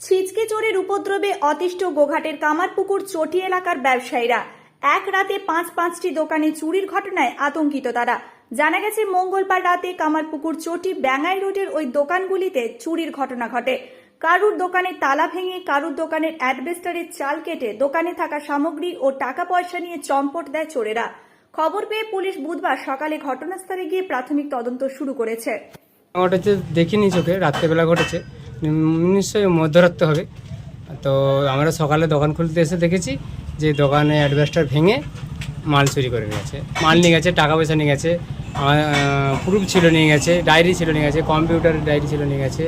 ছিচকে চোরের উপদ্রবে অতিষ্ঠ গোঘাটের কামারপুকুর চটি এলাকার ব্যবসায়ীরা এক রাতে পাঁচ পাঁচটি দোকানে চুরির ঘটনায় আতঙ্কিত তারা। জানা গেছে, মঙ্গলবার রাতে কামারপুকুর চটি ব্যাঙ্গাই রোডের ওই দোকানগুলিতে চুরির ঘটনা ঘটে। কারুর দোকানে তালা ভেঙে কারুর দোকানের অ্যাডভেস্টারের চাল কেটে দোকানে থাকা সামগ্রী ও টাকা পয়সা নিয়ে চম্পট দেয় চোরেরা। খবর পেয়ে পুলিশ বুধবার সকালে ঘটনাস্থলে গিয়ে প্রাথমিক তদন্ত শুরু করেছে। ঘটেছে দেখিনি চোখে, রাত্রেবেলা ঘটেছে। নিশ্চয়ই মধ্যরাত্রে হবে। তো আমরা সকালে দোকান খুলতে এসে দেখেছি যে দোকানে অ্যাডভেস্টার ভেঙে মাল চুরি করে গেছে মাল নিয়ে গেছে, টাকা পয়সা নিয়ে গেছে প্রুফ ছিল নিয়ে গেছে, ডায়েরি ছিল নিয়ে গেছে, কম্পিউটার ডায়েরি ছিল নিয়ে গেছে,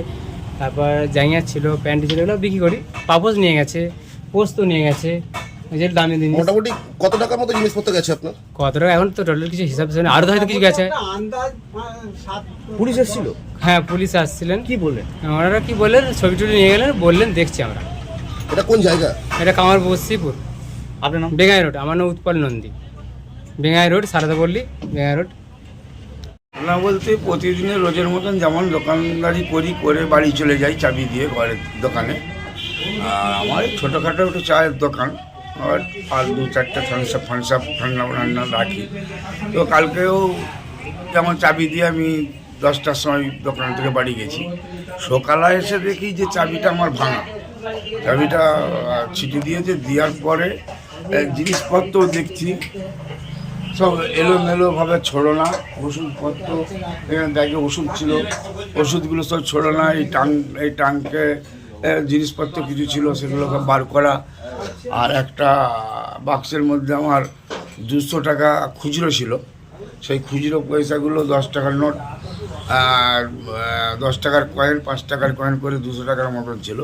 তারপর জাঙ্গিয়া ছিল, প্যান্ট ছিল, এগুলো বিক্রি করি, পাপোশ নিয়ে গেছে, পোস্ত নিয়ে গেছে এই যে দামি জিনিস। মোটামুটি কত টাকার মতো জিনিসপত্র গেছে আপনার? কত টাকা এখন তো টোটাল কিছু হিসাব ছিল না। আরও তো হয়তো কিছু গেছে। পুলিশ এসেছিল? হ্যাঁ পুলিশ আসছিলেন। কি বললেন? ওনারা কি বললেন? ছবি টবি নিয়ে গেলেন বললেন দেখছি আমরা। এটা কোন জায়গা? এটা কামার বস্তিপুর আপনার নাম? বেঙ্গাই রোড। আমার নাম Utpal Nandi. Bengai road Sarada Palli Bengai road. না বলতে প্রতিদিনের রোজের মতন যেমন দোকানদারি করি করে বাড়ি চলে যাই চাবি দিয়ে ঘরের দোকানে। আমার ছোটোখাটো একটু চায়ের দোকান। আর আর দু চারটে থানসাপ ফানসাপ ঠান্ডা রান্না রাখি। তো কালকেও যেমন চাবি দিয়ে আমি দশটার সময় দোকান থেকে বাড়ি গেছি, সকালে এসে দেখি যে চাবিটা আমার ভাঙা। চাবিটা ছিটি দিয়েছে, দেওয়ার পরে জিনিসপত্র দেখছি, সব এলোমেলোভাবে ছড়ো না, ওষুধপত্র, এখানে দেখে ওষুধ ছিল, ওষুধগুলো সব ছড়ো না, এই টাং, এই টাঙ্কে জিনিসপত্র কিছু ছিল, সেগুলোকে বার করা আর একটা বাক্সের মধ্যে আমার দুশো টাকা খুচরো ছিল। সেই খুচরো পয়সাগুলো দশ টাকার নোট আর দশ টাকার কয়েন পাঁচ টাকার কয়েন করে দুশো টাকার মতন ছিল।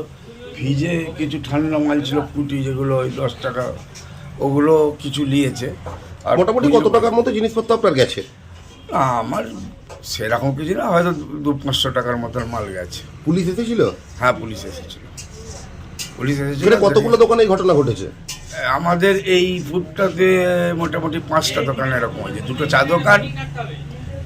ফ্রিজে কিছু ঠান্ডা মাল ছিল ফুটি যেগুলো ওই দশ টাকা ওগুলো কিছু নিয়েছে। আর মোটামুটি কত টাকার মতো জিনিসপত্র আপনার গেছে? আমার সেরকম কিছু না হয়তো দু পাঁচশো টাকার মতন মাল গেছে। পুলিশ এসেছিল? হ্যাঁ পুলিশ এসেছিল। পুলিশ এসেছিল কতগুলো দোকানে এই ঘটনা ঘটেছে? আমাদের এই ফুডটাতে মোটামুটি পাঁচটা দোকান এরকম হয়েছে। দুটো চা দোকান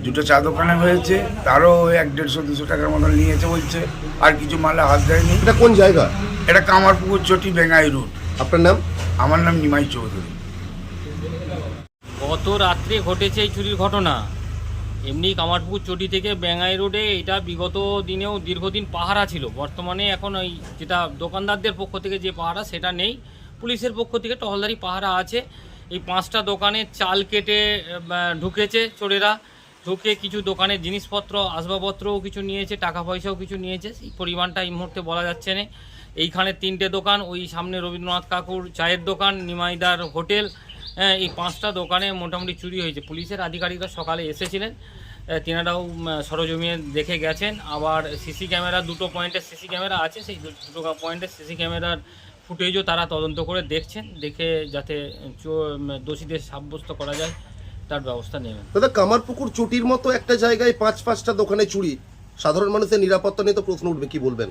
দুটো চা দোকানে হয়েছে তারও এক দেড়শো দুশো টাকার মতন নিয়েছে বলছে আর কিছু মালে হাত দেয়নি। এটা কোন জায়গা? এটা কামারপুকুর চটি বেঙ্গাই রুট আপনার নাম? আমার নাম নিমাই চৌধুরী। গত রাত্রে ঘটেছে এই চুরির ঘটনা। এমনি কামারপুকুর চটি থেকে বেঙ্গাই রোডে এটা বিগত দিনেও দীর্ঘদিন পাহারা ছিল। বর্তমানে এখন ওই যেটা দোকানদারদের পক্ষ থেকে যে পাহারা সেটা নেই। পুলিশের পক্ষ থেকে টহলদারি পাহারা আছে। এই পাঁচটা দোকানে চাল কেটে ঢুকেছে চোরেরা। ঢুকে কিছু দোকানের জিনিসপত্র, আসবাবপত্রও কিছু নিয়েছে, টাকা পয়সাও কিছু নিয়েছে। এই পরিমাণটা এই মুহূর্তে বলা যাচ্ছে না। এইখানে তিনটে দোকান, ওই সামনে রবীন্দ্রনাথ কাকুর চায়ের দোকান, নিমাইদার হোটেল হ্যাঁ এই পাঁচটা দোকানে মোটামুটি চুরি হয়েছে। পুলিশের আধিকারিকরা সকালে এসেছিলেন। তিনারাও উম, সরজমিনে দেখে গেছেন। আবার সিসি ক্যামেরা দুটো পয়েন্টের সিসি ক্যামেরা আছে। সেই দুটো পয়েন্টের সিসি ক্যামেরার ফুটেজও তারা তদন্ত করে দেখছেন। দেখে যাতে দোষীদের সাব্যস্ত করা যায় তার ব্যবস্থা নেবেন। দাদা কামারপুকুর চটির মতো একটা জায়গায় পাঁচ পাঁচটা দোকানে চুরি। সাধারণ মানুষের নিরাপত্তা নিয়ে তো প্রশ্ন উঠবে কি বলবেন?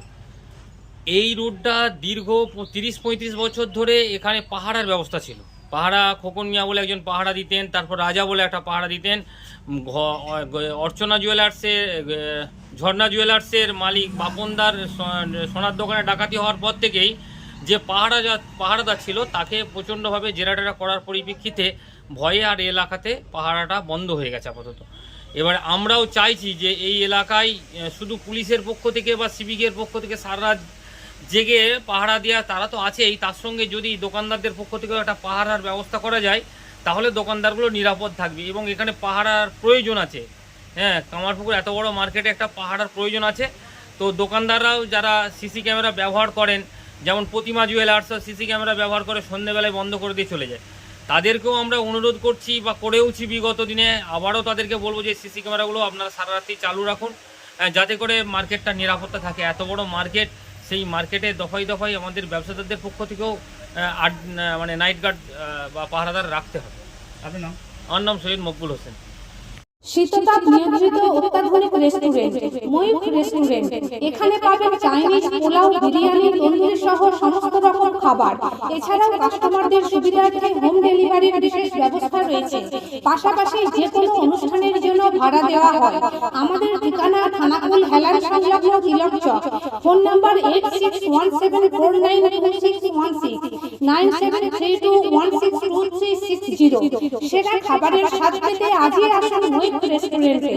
এই রুটটা দীর্ঘ তিরিশ পঁয়ত্রিশ বছর ধরে এখানে পাহারার ব্যবস্থা ছিল। পাহারা খোকন মিয়া বলে একজন পাহারা দিতেন, তারপর রাজা বলে একটা পাহারা দিতেন। অর্চনা জুয়েলার্সের ঝর্ণা জুয়েলার্সের মালিক বাপনদার সোনার দোকানে ডাকাতি হওয়ার পর থেকেই যে পাহারা যা পাহারাদার ছিল, তাকে প্রচণ্ডভাবে জেরাটেরা করার পরিপ্রেক্ষিতে ভয়ে আর এলাকাতে পাহারাটা বন্ধ হয়ে গেছে আপাতত। এবার আমরাও চাইছি যে এই এলাকায় শুধু পুলিশের পক্ষ থেকে বা সিভিকের পক্ষ থেকে সারা জেগে পাহারা দেওয়া তারা তো আছেই। তার সঙ্গে যদি দোকানদারদের পক্ষ থেকে একটা পাহারার ব্যবস্থা করা যায়, তাহলে দোকানদারগুলো নিরাপদ থাকবে এবং এখানে পাহারার প্রয়োজন আছে। হ্যাঁ কামারপুকুর এত বড় মার্কেটে একটা পাহারার প্রয়োজন আছে। তো দোকানদাররাও যারা সিসি ক্যামেরা ব্যবহার করেন, যেমন প্রতিমা জুয়েলার্স সিসি ক্যামেরা ব্যবহার করে সন্ধেবেলায় বন্ধ করে দিয়ে চলে যায়। তাদেরকেও আমরা অনুরোধ করছি বা করেওছি বিগত দিনে, আবারও তাদেরকে বলব যে সিসি ক্যামেরাগুলো আপনারা সারা রাত্রি চালু রাখুন যাতে করে মার্কেটটা নিরাপত্তা থাকে। এত বড় মার্কেট সেই মার্কেটে দফায় দফায় আমাদের ব্যবসাদারদের পক্ষ থেকেও মানে নাইট গার্ড বা পাহারাদার রাখতে হবে। আপনার নাম? আমার নাম সৈয়দ মকবুল হোসেন। শীততাপ নিয়ন্ত্রিত অত্যাধুনিক রেস্টুরেন্ট ময়ূখ রেস্টুরেন্ট এখানে পাবেন চাইনিজ পোলাও বিরিয়ানি তন্দুরি সহ সমস্ত রকম খাবার। এছাড়াও কাস্টমারদের সুবিধার্থে হোম ডেলিভারির বিশেষ ব্যবস্থা রয়েছে। পাশাপাশি যে কোনো অনুষ্ঠানের জন্য ভাড়া দেওয়া হয়। আমাদের ঠিকানা থানাকুল হেলান সংলগ্ন Tilak Chak. Phone number eight six one seven four nine one three two one six zero খাবারের আজই আসুন রেস্টুরেন্টে।